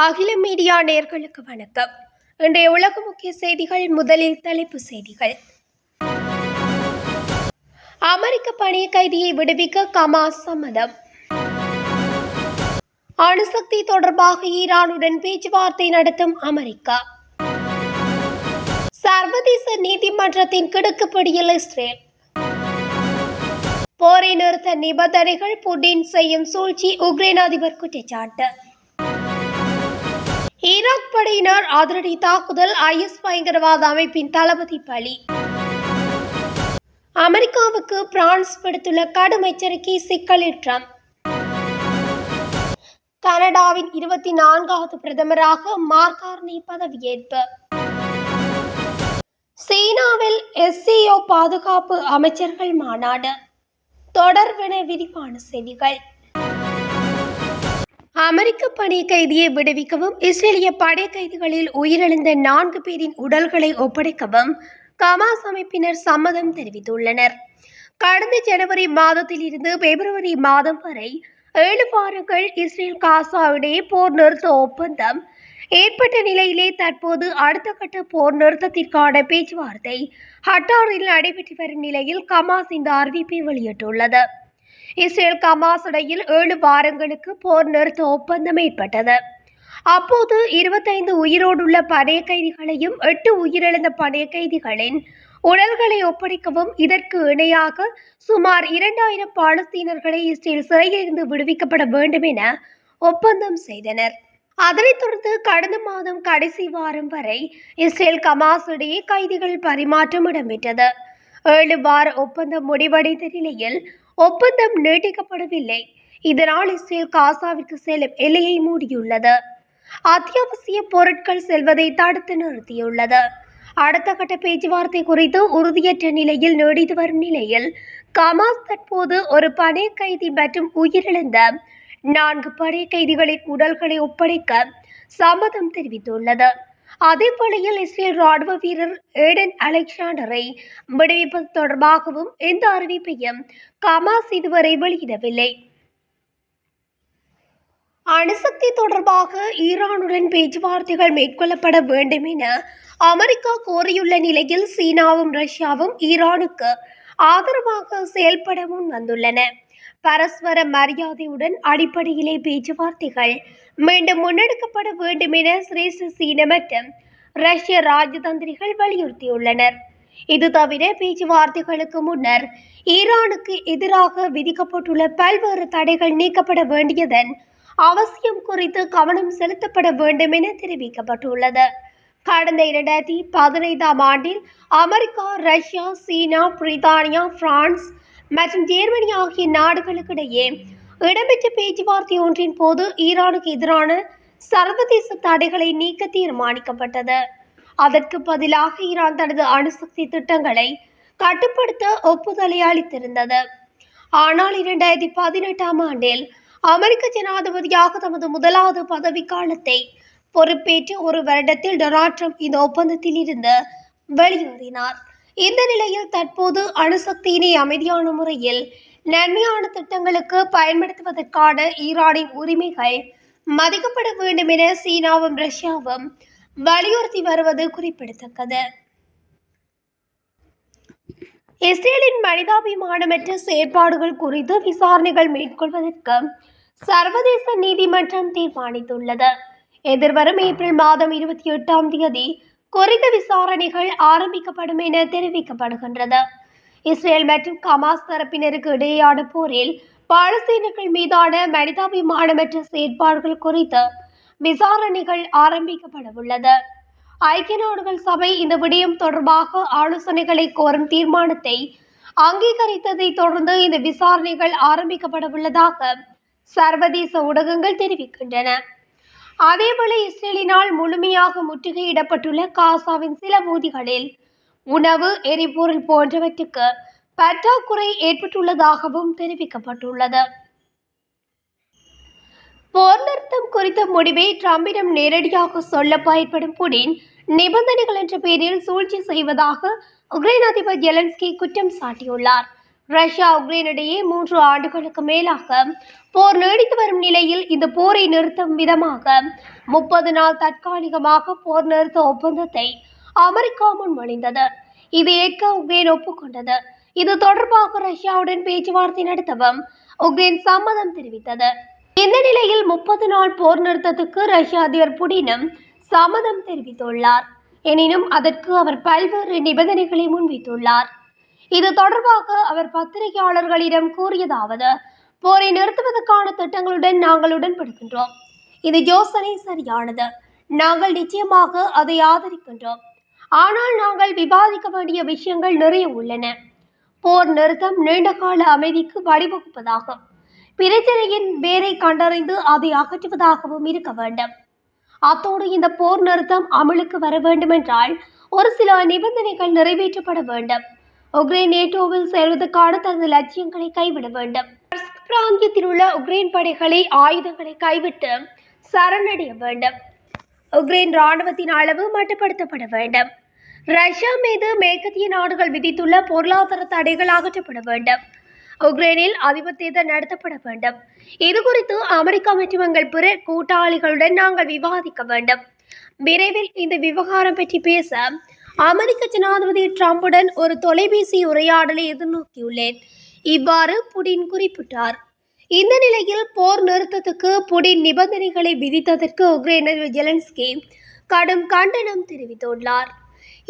அகில மீடியா நேர்களுக்கு வணக்கம். இன்றைய உலக முக்கிய செய்திகள் முதலில் தலைப்பு செய்திகள். அமெரிக்க பணிய கைதியை விடுவிக்க கமா சம்மதம். அணுசக்தி தொடர்பாக ஈரானுடன் பேச்சுவார்த்தை நடத்தும் அமெரிக்கா. சர்வதேச நீதிமன்றத்தின் கிடுக்குப்படியில் இஸ்ரேல். போரை நிறுத்த நிபந்தனைகள் புட்டின் செய்யும் சூழ்ச்சி உக்ரைன் அதிபர் குற்றச்சாட்டு. ஈராக் படையினர் அதிரடி தாக்குதல் ஐஎஸ் பயங்கரவாத அமைப்பின் தளபதி பலி. அமெரிக்காவுக்கு பிரான்ஸ் விடுத்துள்ள கடும் எச்சரிக்கை சிக்கலில் ட்ரம்ப். கனடாவின் இருபத்தி நான்காவது பிரதமராக மார்கார்னி பதவியேற்பு. சீனாவில் எஸ்சிஓ பாதுகாப்பு அமைச்சர்கள் மாநாடு. தொடர்பென விரிவான செய்திகள். அமெரிக்க படை கைதியை விடுவிக்கவும் இஸ்ரேலிய படை கைதிகளில் உயிரிழந்த நான்கு பேரின் உடல்களை ஒப்படைக்கவும் கமாஸ் அமைப்பினர் சம்மதம் தெரிவித்துள்ளனர். கடந்த ஜனவரி மாதத்தில் இருந்து பிப்ரவரி மாதம் வரை ஏழு வாரங்கள் இஸ்ரேல் காசா இடையே போர் நிறுத்த ஒப்பந்தம் ஏற்பட்ட நிலையிலே தற்போது அடுத்த கட்ட போர் நிறுத்தத்திற்கான பேச்சுவார்த்தை ஹட்டாரில் நடைபெற்று வரும் நிலையில் கமாஸ் இந்த அறிவிப்பை வெளியிட்டுள்ளது. இஸ்ரேல் கமாஸ் இடையில் ஏழு வாரங்களுக்கு போர் நிறுத்த ஒப்பந்தம் ஏற்பட்டது. அப்போது இருபத்தைந்து உயிரோடுள்ள படைய கைதிகளையும் எட்டு உயிரிழந்த படைய கைதிகளின் உடல்களை ஒப்படைக்கவும் இதற்கு இணையாக சுமார் இரண்டாயிரம் பாலஸ்தீனர்களை இஸ்ரேல் சிறையிலிருந்து விடுவிக்கப்பட வேண்டும் என ஒப்பந்தம் செய்தனர். அதனைத் தொடர்ந்து கடந்த மாதம் கடைசி வாரம் வரை இஸ்ரேல் கமாஸ் இடையே கைதிகள் பரிமாற்றம் இடம்பெற்றது. ஏழு வார ஒப்பந்தம் முடிவடைந்த நிலையில் ஒப்பந்தம் நீட்டிக்கப்படவில்லை. இதனால் இஸ்ரேல் காசாவிற்கு செல்லும் எல்லையை மூடியுள்ளது. அத்தியாவசிய பொருட்கள் செல்வதை தடுத்து நிறுத்தியுள்ளது. அடுத்த கட்ட பேச்சுவார்த்தை குறித்து உறுதியற்ற நிலையில் நீடித்து வரும் நிலையில் கமாஸ் தற்போது ஒரு படை கைதி மற்றும் உயிரிழந்த நான்கு படை கைதிகளின் உடல்களை ஒப்படைக்க சம்மதம் தெரிவித்துள்ளது. அதே வேளையில் இஸ்ரேல் ராணுவ வீரர் ஏடன் அலெக்சாண்டரை விடுவிப்பது தொடர்பாகவும் எந்த அறிவிப்பையும் கமாஸ் இதுவரை வெளியிடவில்லை. அணுசக்தி தொடர்பாக ஈரானுடன் பேச்சுவார்த்தைகள் மேற்கொள்ளப்பட வேண்டும் என அமெரிக்கா கோரியுள்ள நிலையில் சீனாவும் ரஷ்யாவும் ஈரானுக்கு ஆதரவாக செயல்பட முன் வந்துள்ளன பரஸ்பர மரியாதையுடன் அடிப்படையிலே பேச்சுவார்த்தைகள். மீண்டும் முன்னெடுக்கப்பட வேண்டும் என சிரேஷ்ட சீன மற்றும் ரஷ்ய ராஜதந்திரிகள் வலியுறுத்தியுள்ளனர். இது தவிர பேச்சுவார்த்தைகளுக்கு முன்னர் ஈரானுக்கு எதிராக விதிக்கப்பட்டுள்ள பல்வேறு தடைகள் நீக்கப்பட வேண்டியதன் அவசியம் குறித்து கவனம் செலுத்தப்பட வேண்டும் என தெரிவிக்கப்பட்டுள்ளது. கடந்த இரண்டாயிரத்தி பதினைந்தாம் ஆண்டில் அமெரிக்கா ரஷ்யா சீனா பிரித்தானியா பிரான்ஸ் மற்றும் ஜெர்மனி ஆகிய நாடுகளுக்கிடையே இடம்பெற்ற பேச்சுவார்த்தை ஒன்றின் போது ஈரானுக்கு எதிரான சர்வதேச தடைகளை நீக்க தீர்மானிக்கப்பட்டது. அதற்கு பதிலாக ஈரான் தனது அணுசக்தி திட்டங்களை கட்டுப்படுத்த ஒப்புதலை அளித்திருந்தது. ஆனால் இரண்டாயிரத்தி பதினெட்டாம் ஆண்டில் அமெரிக்க ஜனாதிபதியாக தமது முதலாவது பதவிக்காலத்தை பொறுப்பேற்று ஒரு வருடத்தில் டொனால்ட் ட்ரம்ப் இந்த ஒப்பந்தத்தில் இருந்து வெளியேறினார். இந்த நிலையில் தற்போது அணுசக்தியினை அமைதியான முறையில் நன்மையான திட்டங்களுக்கு பயன்படுத்துவதற்கான ஈரானின் உரிமைகள் மதிக்கப்பட வேண்டும் என சீனாவும் ரஷ்யாவும் வலியுறுத்தி வருவது குறிப்பிடத்தக்கது. இஸ்ரேலின் மனிதாபிமானமற்ற செயற்பாடுகள் குறித்து விசாரணைகள் மேற்கொள்வதற்கு சர்வதேச நீதிமன்றம் தீர்மானித்துள்ளது. எதிர்வரும் ஏப்ரல் மாதம் இருபத்தி எட்டாம் தேதி குறித்த விசாரணைகள் ஆரம்பிக்கப்படும் என தெரிவிக்கப்படுகின்றது. இஸ்ரேல் மற்றும் கமாஸ் தரப்பினருக்கு இடையேயான போரில் பாலஸ்தீனர்கள் மீதான மனிதாபிமானமற்ற செயற்பாடுகள் குறித்து விசாரணைகள் ஆரம்பிக்கப்பட உள்ளது ஐக்கிய நாடுகள் சபை இந்த விடயம் தொடர்பாக ஆலோசனைகளை கோரும் தீர்மானத்தை அங்கீகரித்ததை தொடர்ந்து இந்த விசாரணைகள் ஆரம்பிக்கப்பட உள்ளதாக சர்வதேச ஊடகங்கள் தெரிவிக்கின்றன. அதேபோல இஸ்ரேலினால் முழுமையாக முற்றுகையிடப்பட்டுள்ள காசாவின் சில பகுதிகளில் உணவு எரிபொருள் போன்றவற்றுக்கு பற்றாக்குறை ஏற்பட்டுள்ளதாகவும் தெரிவிக்கப்பட்டுள்ளது. போர் நிறுத்தம் குறித்த முடிவை ட்ரம்பிடம் நேரடியாக சொல்ல பயன்படும் புடின் நிபந்தனைகள் என்ற பெயரில் சூழ்ச்சி செய்வதாக உக்ரைன் அதிபர் ஜெலன்ஸ்கி குற்றம் சாட்டியுள்ளார். ரஷ்யா உக்ரைன் இடையே மூன்று ஆண்டுகளுக்கு மேலாக போர் நீடித்து வரும் நிலையில் இந்த போரை நிறுத்தும் விதமாக முப்பது நாள் தற்காலிகமாக போர் நிறுத்த ஒப்பந்தத்தை அமெரிக்கா முன்மொழிந்தது இது ஏற்க உக்ரைன் ஒப்புக்கொண்டது. இது தொடர்பாக ரஷ்யாவுடன் பேச்சுவார்த்தை நடத்தவும் உக்ரைன் சம்மதம் தெரிவித்தது. இந்த நிலையில் முப்பது நாள் போர் நிறுத்தத்துக்கு ரஷ்ய அதிபர் புடினும் சம்மதம் தெரிவித்துள்ளார். எனினும் அதற்கு அவர் பல்வேறு நிபந்தனைகளை முன்வைத்துள்ளார். இது தொடர்பாக அவர் பத்திரிகையாளர்களிடம் கூறியதாவது போரை நிறுத்துவதற்கான திட்டங்களுடன் நாங்கள் உடன்படுகின்றோம். இது யோசனை சரியானது. நாங்கள் நிச்சயமாக அதை ஆதரிக்கின்றோம். ஆனால் நாங்கள் விவாதிக்க வேண்டிய விஷயங்கள் நிறைய உள்ளன. போர் நிறுத்தம் நீண்டகால அமைதிக்கு வழிவகுப்பதாகும். பிரச்சனையின் வேரை கண்டறிந்து அதை அகற்றுவதாகவும் இருக்க வேண்டும். அத்தோடு இந்த போர் நிறுத்தம் அமலுக்கு வர வேண்டுமென்றால் ஒரு சில நிபந்தனைகள் நிறைவேற்றப்பட வேண்டும். உக்ரைன் நேட்டோவில் சேர்வதற்கான தனது லட்சியங்களை கைவிட வேண்டும். பிராந்தியத்தில் உள்ள உக்ரைன் படைகளை ஆயுதங்களை கைவிட்டு சரணடைய வேண்டும். உக்ரைன் இராணுவத்தின் அளவு மட்டுப்படுத்தப்பட வேண்டும். ரஷ்யா மீது மேற்கத்திய நாடுகள் விதித்துள்ள பொருளாதார தடைகள் அகற்றப்பட வேண்டும். உக்ரைனில் அதிபர் தேர்தல் நடத்தப்பட வேண்டும். இது குறித்து அமெரிக்கா மற்றும் எங்கள் பிற கூட்டாளிகளுடன் நாங்கள் விவாதிக்க வேண்டும். விரைவில் இந்த விவகாரம் பற்றி பேச அமெரிக்க ஜனாதிபதி ட்ரம்புடன் ஒரு தொலைபேசி உரையாடலை எதிர்நோக்கியுள்ளேன். இவ்வாறு புடின் குறிப்பிட்டார். இந்த நிலையில் போர் நிறுத்தத்துக்கு புடின் நிபந்தனைகளை விதித்ததற்கு உக்ரைனர் ஜெலன்ஸ்கி கடும் கண்டனம் தெரிவித்துள்ளார்.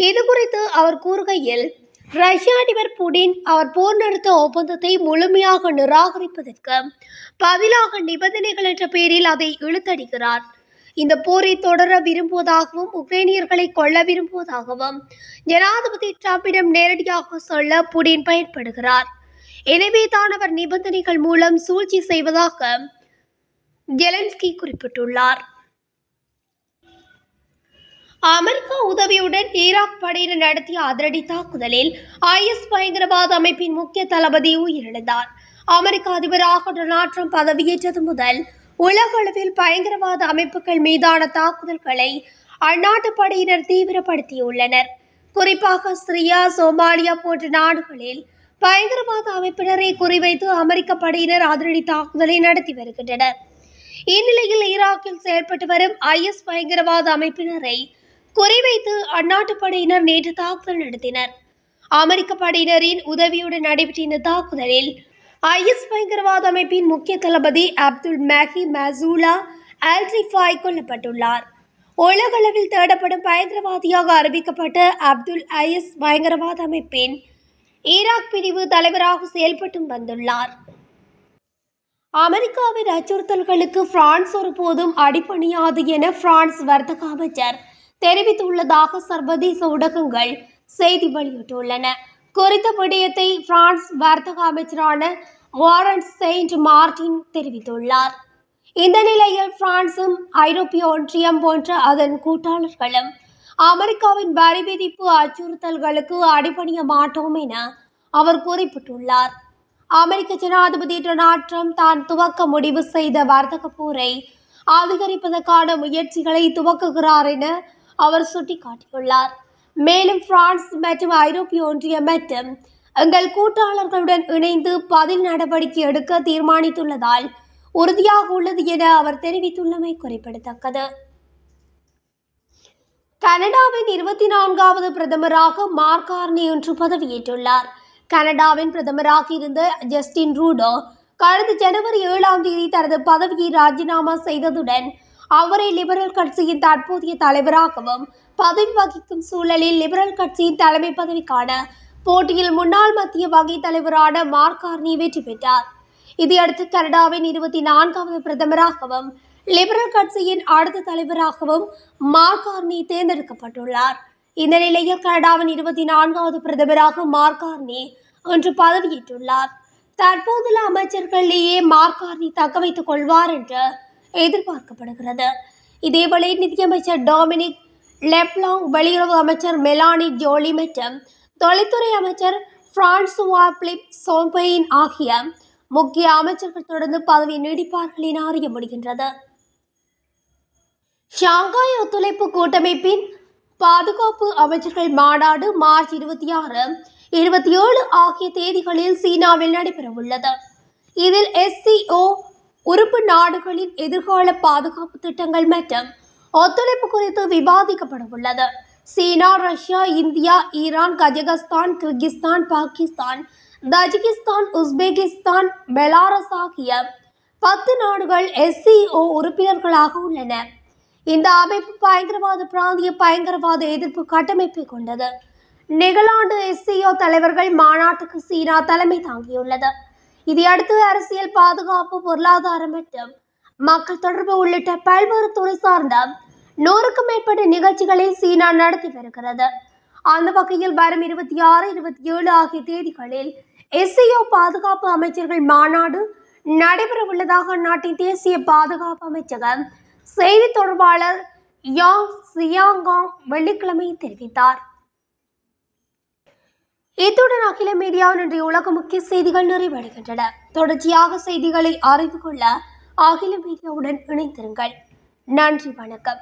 இது குறித்து அவர் கூறுகையில் ரஷ்ய அதிபர் புடின் அவர் போர் நிறுத்த ஒப்பந்தத்தை முழுமையாக நிராகரிப்பதற்கு பதிலாக நிபந்தனைகள் என்ற பெயரில் அதை இழுத்தடிக்கிறார். இந்த போரை தொடர விரும்புவதாகவும் உக்ரைனியர்களை கொல்ல விரும்புவதாகவும் ஜனாதிபதி டிரம்பிடம் நேரடியாக சொல்ல புடின் பயன்படுகிறார். எனவே தான் அவர் நிபந்தனைகள் மூலம் சூழ்ச்சி செய்வதாக ஜெலன்ஸ்கி குறிப்பிட்டுள்ளார். அமெரிக்கா உதவியுடன் ஈராக் படையினர் நடத்திய அதிரடி தாக்குதலில் ஐஎஸ் பயங்கரவாத அமைப்பின் முக்கிய தளபதி உயிரிழந்தார். அமெரிக்க அதிபராக டொனால்ட் ட்ரம்ப் பதவியேற்றது முதல் உலக அளவில் பயங்கரவாத அமைப்புகள் மீதான தாக்குதல்களை அந்நாட்டு படையினர் தீவிரப்படுத்தியுள்ளனர். குறிப்பாக சிரியா சோமாலியா போன்ற நாடுகளில் பயங்கரவாத அமைப்பினரை குறிவைத்து அமெரிக்க படையினர் அதிரடி தாக்குதலை நடத்தி வருகின்றனர். இந்நிலையில் ஈராக்கில் செயல்பட்டு வரும் ஐஎஸ் பயங்கரவாத அமைப்பினரை குறிவைத்து அந்நாட்டு படையினர் நேற்று தாக்குதல் நடத்தினர். அமெரிக்க படையினரின் உதவியுடன் நடைபெற்ற இந்த தாக்குதலில் ஐஎஸ் பயங்கரவாத அமைப்பின் முக்கிய தளபதி அப்துல் மேஹி மசூலா ஆல்ட்ரிஃபாய் கொல்லப்பட்டுள்ளார். உலகளவில் தேடப்படும் பயங்கரவாதியாக அறிவிக்கப்பட்ட அப்துல் ஐஎஸ் பயங்கரவாத அமைப்பின் ஈராக் பிரிவு தலைவராக செயல்பட்டும் வந்துள்ளார். அமெரிக்காவின் அச்சுறுத்தல்களுக்கு பிரான்ஸ் ஒருபோதும் அடிபணியாது என பிரான்ஸ் வர்த்தக அமைச்சர் தெரிவித்துள்ளதாக சர்வதேச ஊடகங்கள் செய்தி வெளியிட்டுள்ளன. குறித்த விடயத்தை பிரான்ஸ் வர்த்தக அமைச்சரான வாரன் செயின்ட் மார்டின் தெரிவித்துள்ளார். இந்த நிலையில் பிரான்சும் ஐரோப்பிய ஒன்றியம் போன்ற அதன் கூட்டாளர்களும் அமெரிக்காவின் வரி விதிப்பு அச்சுறுத்தல்களுக்கு அடிபணிய மாட்டோம் என அவர் குறிப்பிட்டுள்ளார். அமெரிக்க ஜனாதிபதி டொனால்ட் ட்ரம்ப் தான் துவக்க முடிவு செய்த வர்த்தக போரை அதிகரிப்பதற்கான முயற்சிகளை துவக்குகிறார் என அவர் சுட்டிக்காட்டியுள்ளார். மேலும் பிரான்ஸ் மற்றும் ஐரோப்பிய ஒன்றியம் மற்றும் எங்கள் கூட்டாளர்களுடன் இணைந்து பதில் நடவடிக்கை எடுக்க தீர்மானித்துள்ளதால் உறுதியாக உள்ளது என அவர் தெரிவித்துள்ளமை குறிப்பிடத்தக்கது. கனடாவின் இருபத்தி நான்காவது பிரதமராக மார்க் கார்னி இன்று பதவியேற்றுள்ளார். கனடாவின் பிரதமராக இருந்த ஜஸ்டின் ரூடோ கடந்த ஜனவரி ஏழாம் தேதி தனது பதவியை ராஜினாமா செய்ததுடன் அவரை லிபரல் கட்சியின் தற்போதைய தலைவராகவும் பதவி வகிக்கும் சூழலில் லிபரல் கட்சியின் தலைமை பதவிக்கான போட்டியில் முன்னாள் மத்திய வங்கி தலைவரான மார்க் கார்னி வெற்றி பெற்றார். இதையடுத்து கனடாவின் இருபத்தி நான்காவது பிரதமராகவும் லிபரல் கட்சியின் அடுத்த தலைவராகவும் மார்க் கார்னி தேர்ந்தெடுக்கப்பட்டுள்ளார். இந்த நிலையில் கனடாவின் இருபத்தி நான்காவது பிரதமராக மார்க் கார்னி இன்று பதவியேற்றுள்ளார். தற்போதுள்ள அமைச்சர்களிலேயே மார்க் கார்னி தக்க வைத்துக் கொள்வார் என்று எதிர்பார்க்கப்படுகிறது. இதேவேளை நிதியமைச்சர் டொமினிக் லெப்லாங் வெளியுறவு அமைச்சர் மெலானி ஜோலி மற்றும் தொழில்துறை அமைச்சர் பிரான்சுவா பிலிப் சோம்பெயின் ஆகிய முக்கிய அமைச்சர்கள் தொடர்ந்து பதவி நீடிப்பார்கள் என அறிய முடிகின்றது. ஷாங்காய் ஒத்துழைப்பு கூட்டமைப்பின் பாதுகாப்பு அமைச்சர்கள் மாநாடு மார்ச் இருபத்தி ஆறு இருபத்தி ஏழு ஆகிய தேதிகளில் சீனாவில் நடைபெறவுள்ளது. இதில் எஸ்சிஓ உறுப்பு நாடுகளின் எதிர்கால பாதுகாப்பு திட்டங்கள் மற்றும் ஒத்துழைப்பு குறித்து விவாதிக்கப்பட உள்ளது China Russia India Iran Kazakhstan Kyrgyzstan Pakistan Tajikistan Uzbekistan Belarus ஆகிய பத்து நாடுகள் எஸ்சிஓ உறுப்பினர்களாக உள்ளன. இந்த அமைப்பு பயங்கரவாத பிராந்திய பயங்கரவாத எதிர்ப்பு கட்டமைப்பை கொண்டது. நிகழாண்டு எஸ்சிஓ தலைவர்கள் மாநாட்டுக்கு சீனா தலைமை தாங்கியுள்ளது. இதையடுத்து அரசியல் பாதுகாப்பு பொருளாதாரம் மற்றும் மக்கள் தொடர்பு உள்ளிட்ட பல்வேறு துறை சார்ந்த நூறுக்கும் மேற்பட்ட நிகழ்ச்சிகளை சீனா நடத்தி வருகிறது. அந்த வகையில் வரும் இருபத்தி ஆறு இருபத்தி ஏழு ஆகிய தேதிகளில் எஸ்சிஓ பாதுகாப்பு அமைச்சர்கள் மாநாடு நடைபெற உள்ளதாக நாட்டின் தேசிய பாதுகாப்பு அமைச்சகம் செய்தி தொடர்பாளர் யாங் சியாங்காங் வெள்ளிக்கிழமை தெரிவித்தார். இத்துடன் அகில மீடியாவின் இன்றைய உலக முக்கிய செய்திகள் நிறைவடைகின்றன. தொடர்ச்சியாக செய்திகளை அறிந்து கொள்ள அகில மீடியாவுடன் இணைந்திருங்கள். நன்றி வணக்கம்.